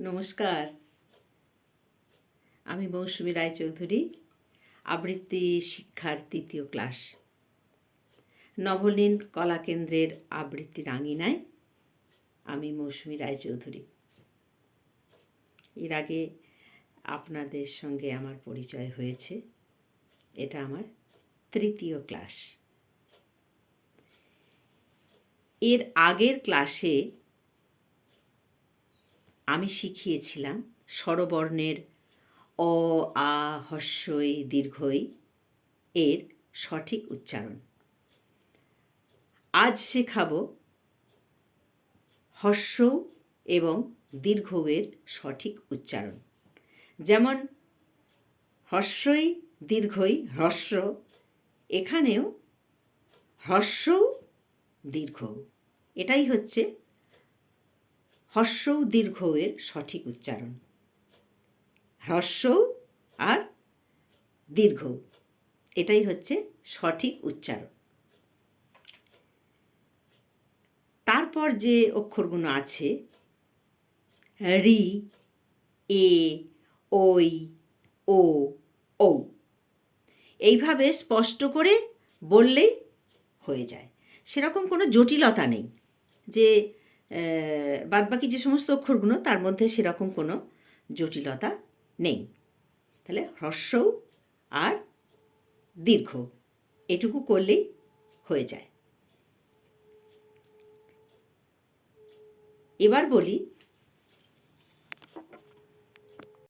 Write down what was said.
নমস্কার। আমি মৌসুমী রায়চৌধুরী, আবৃত্তি শিক্ষার তৃতীয় ক্লাস। নবলীন কলা কেন্দ্রের আবৃত্তি রাঙিনায় আমি মৌসুমী রায়চৌধুরী। এর আগে আপনাদের সঙ্গে আমার পরিচয় হয়েছে। এটা আমার তৃতীয় ক্লাস। এর আগের ক্লাসে আমি শিখিয়েছিলাম স্বরবর্ণের অ, আ, হস্যই, দীর্ঘই এর সঠিক উচ্চারণ। আজ শেখাব হস্য এবং দীর্ঘ এর সঠিক উচ্চারণ। যেমন, হস্যই, দীর্ঘই হ্রস্ব এখানেও হ্রস্ব দীর্ঘ এটাই হচ্ছে হস্য দীর্ঘ এর সঠিক উচ্চারণ। হ্রস্ব আর দীর্ঘ, এটাই হচ্ছে সঠিক উচ্চারণ। তারপর যে অক্ষরগুলো আছে, রি, এ, ওই, ও ও এইভাবে স্পষ্ট করে বললেই হয়ে যায়। সেরকম কোনো জটিলতা নেই যে বাদবাকি যে সমস্ত অক্ষরগুলো, তার মধ্যে সেরকম কোনো জটিলতা নেই। তাহলে হ্রস্ব আর দীর্ঘ, এটুকু করলেই হয়ে যায়। এবার বলি